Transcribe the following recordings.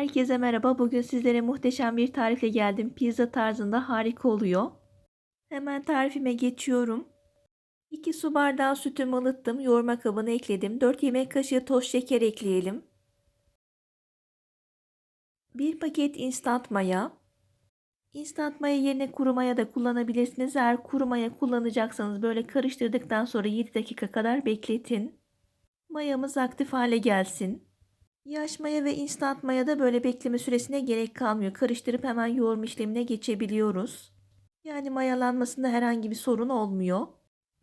Herkese merhaba. Bugün sizlere muhteşem bir tarifle geldim. Pizza tarzında harika oluyor. Hemen tarifime geçiyorum. 2 su bardağı sütümü ılıttım. Yoğurma kabına ekledim. 4 yemek kaşığı toz şeker ekleyelim. 1 paket instant maya. Instant maya yerine kuru maya da kullanabilirsiniz. Eğer kuru maya kullanacaksanız böyle karıştırdıktan sonra 7 dakika kadar bekletin. Mayamız aktif hale gelsin. Yaş maya ve instant maya da böyle bekleme süresine gerek kalmıyor. Karıştırıp hemen yoğurma işlemine geçebiliyoruz. Yani mayalanmasında herhangi bir sorun olmuyor.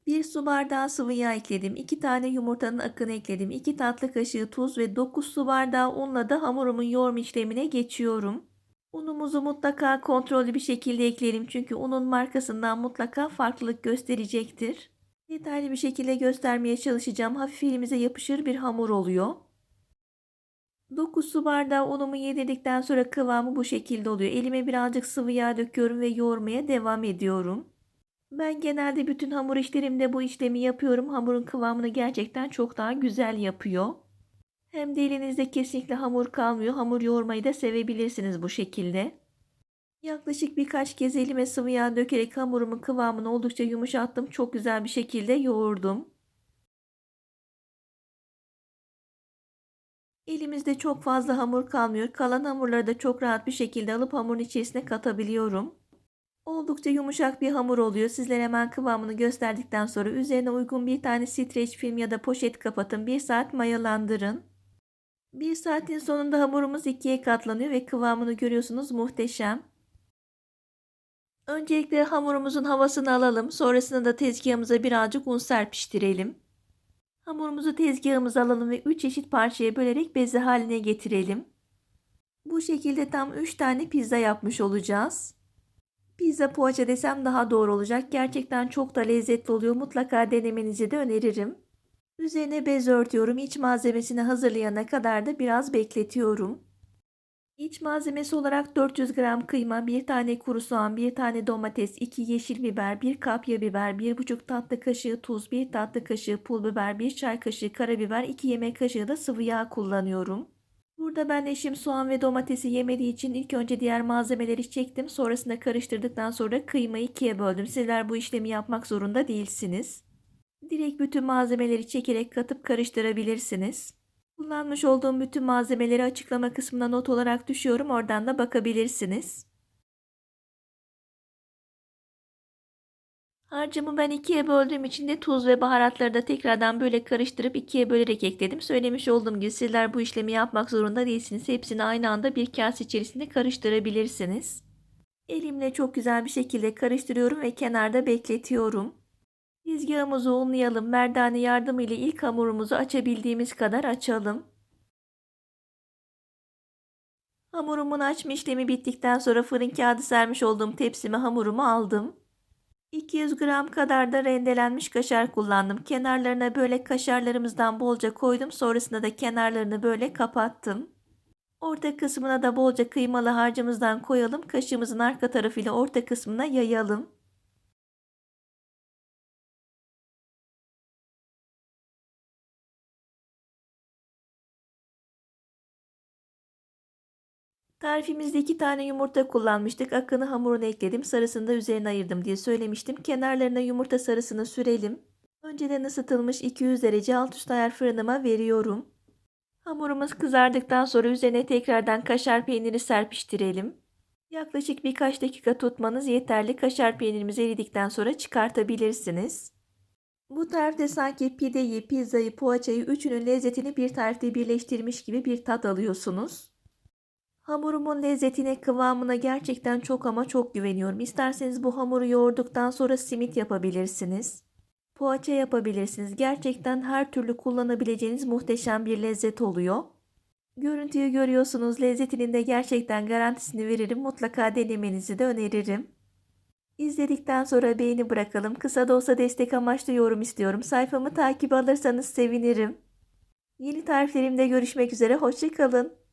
1 su bardağı sıvı yağ ekledim. 2 tane yumurtanın akını ekledim. 2 tatlı kaşığı tuz ve 9 su bardağı unla da hamurumun yoğurma işlemine geçiyorum. Unumuzu mutlaka kontrollü bir şekilde ekleyelim çünkü unun markasından mutlaka farklılık gösterecektir. Detaylı bir şekilde göstermeye çalışacağım. Hafif elimize yapışır bir hamur oluyor. 9 su bardağı unumu yedirdikten sonra kıvamı bu şekilde oluyor. Elime birazcık sıvı yağ döküyorum ve yoğurmaya devam ediyorum. Ben genelde bütün hamur işlerimde bu işlemi yapıyorum. Hamurun kıvamını gerçekten çok daha güzel yapıyor. Hem de elinizde kesinlikle hamur kalmıyor. Hamur yoğurmayı da sevebilirsiniz bu şekilde. Yaklaşık birkaç kez elime sıvı yağ dökerek hamurumun kıvamını oldukça yumuşattım. Çok güzel bir şekilde yoğurdum. Elimizde çok fazla hamur kalmıyor. Kalan hamurları da çok rahat bir şekilde alıp hamurun içerisine katabiliyorum. Oldukça yumuşak bir hamur oluyor. Sizlere hemen kıvamını gösterdikten sonra üzerine uygun bir tane streç film ya da poşet kapatın. Bir saat mayalandırın. Bir saatin sonunda hamurumuz ikiye katlanıyor ve kıvamını görüyorsunuz muhteşem. Öncelikle hamurumuzun havasını alalım. Sonrasında da tezgahımıza birazcık un serpiştirelim. Hamurumuzu tezgahımıza alalım ve 3 eşit parçaya bölerek beze haline getirelim. Bu şekilde tam 3 tane pizza yapmış olacağız. Pizza poğaça desem daha doğru olacak. Gerçekten çok da lezzetli oluyor. Mutlaka denemenizi de öneririm. Üzerine bez örtüyorum. İç malzemesini hazırlayana kadar da biraz bekletiyorum. İç malzemesi olarak 400 gram kıyma, 1 tane kuru soğan, 1 tane domates, 2 yeşil biber, 1 kapya biber, 1,5 tatlı kaşığı tuz, 1 tatlı kaşığı pul biber, 1 çay kaşığı karabiber, 2 yemek kaşığı da sıvı yağ kullanıyorum. Burada ben eşim soğan ve domatesi yemediği için ilk önce diğer malzemeleri çektim. Sonrasında karıştırdıktan sonra kıymayı ikiye böldüm. Sizler bu işlemi yapmak zorunda değilsiniz. Direkt bütün malzemeleri çekerek katıp karıştırabilirsiniz. Kullanmış olduğum bütün malzemeleri açıklama kısmına not olarak düşüyorum. Oradan da bakabilirsiniz. Harcımı ben ikiye böldüğüm için de tuz ve baharatları da tekrardan böyle karıştırıp ikiye bölerek ekledim. Söylemiş olduğum gibi sizler bu işlemi yapmak zorunda değilsiniz. Hepsini aynı anda bir kase içerisinde karıştırabilirsiniz. Elimle çok güzel bir şekilde karıştırıyorum ve kenarda bekletiyorum. Tezgahımızı unlayalım. Merdane yardımıyla ilk hamurumuzu açabildiğimiz kadar açalım. Hamurumun açma işlemi bittikten sonra fırın kağıdı sermiş olduğum tepsime hamurumu aldım. 200 gram kadar da rendelenmiş kaşar kullandım. Kenarlarına böyle kaşarlarımızdan bolca koydum. Sonrasında da kenarlarını böyle kapattım. Orta kısmına da bolca kıymalı harcımızdan koyalım. Kaşığımızın arka tarafıyla orta kısmına yayalım. Tarifimizde iki tane yumurta kullanmıştık. Akını hamuruna ekledim. Sarısını da üzerine ayırdım diye söylemiştim. Kenarlarına yumurta sarısını sürelim. Önceden ısıtılmış 200 derece alt üst ayar fırınıma veriyorum. Hamurumuz kızardıktan sonra üzerine tekrardan kaşar peyniri serpiştirelim. Yaklaşık birkaç dakika tutmanız yeterli. Kaşar peynirimiz eridikten sonra çıkartabilirsiniz. Bu tarifte sanki pideyi, pizzayı, poğaçayı üçünün lezzetini bir tarifte birleştirmiş gibi bir tat alıyorsunuz. Hamurumun lezzetine, kıvamına gerçekten çok ama çok güveniyorum. İsterseniz bu hamuru yoğurduktan sonra simit yapabilirsiniz. Poğaça yapabilirsiniz. Gerçekten her türlü kullanabileceğiniz muhteşem bir lezzet oluyor. Görüntüyü görüyorsunuz. Lezzetinin de gerçekten garantisini veririm. Mutlaka denemenizi de öneririm. İzledikten sonra beğeni bırakalım. Kısa da olsa destek amaçlı yorum istiyorum. Sayfamı takip alırsanız sevinirim. Yeni tariflerimde görüşmek üzere. Hoşçakalın.